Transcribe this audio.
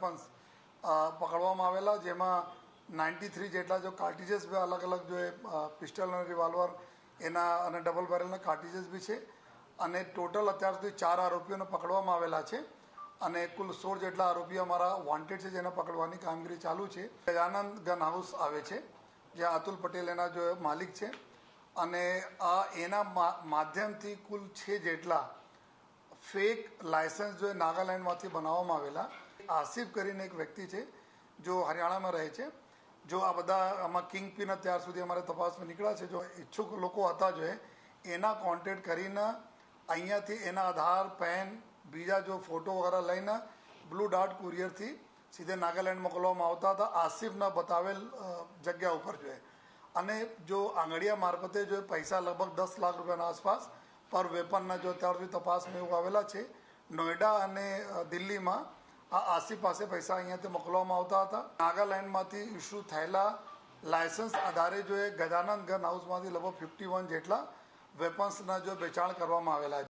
Weapons પકડવામાં આવેલા, જેમાં નાઇન્ટી થ્રી જેટલા જો કાર્ટીજીસ બી અલગ અલગ જો એ પિસ્ટલ અને રિવોલ્વર એના અને ડબલ બેરલના કાર્ટીજીસ બી છે. અને ટોટલ અત્યાર સુધી ચાર આરોપીઓને પકડવામાં આવેલા છે. અને કુલ સોળ જેટલા આરોપીઓ અમારા વોન્ટેડ છે જેને પકડવાની કામગીરી ચાલુ છે. ગજાનંદ ગન હાઉસ આવે છે, જ્યાં અતુલ પટેલ એના જો માલિક છે. અને આ એના માધ્યમથી કુલ છે જેટલા ફેક લાયસન્સ જો નાગાલેન્ડમાંથી બનાવવામાં આવેલા આસિફ કરીને એક વ્યક્તિ છે, જો હરિયાણામાં રહે છે. જો આ બધા આમાં કિંગ પિન અત્યાર સુધી અમારે તપાસમાં નીકળ્યા છે, જો ઈચ્છુક લોકો હતા જોઈએ એના કોન્ટેક્ટ કરીને અહીંયાથી એના આધાર પેન બીજા જો ફોટો વગેરે લઈને બ્લુ ડાર્ટ કુરિયરથી સીધે નાગાલેન્ડ મોકલવામાં આવતા હતા. આસિફના બતાવેલ જગ્યા ઉપર જોઈએ અને જો આંગળીયા મારફતે જો પૈસા લગભગ દસ લાખ રૂપિયાના આસપાસ પર વેપનના જો અત્યાર સુધી તપાસમાં એવું આવેલા છે. નોઈડા અને દિલ્હીમાં આ આસી પાસે પૈસા અહીંયાથી મોકલવામાં આવતા હતા. નાગાલેન્ડમાંથી ઇસ્યુ થયેલા લાયસન્સ આધારે જો એ ગજાનંદ ગન હાઉસમાંથી લગભગ ફિફ્ટી વન જેટલા વેપન્સના જો વેચાણ કરવામાં આવેલા છે.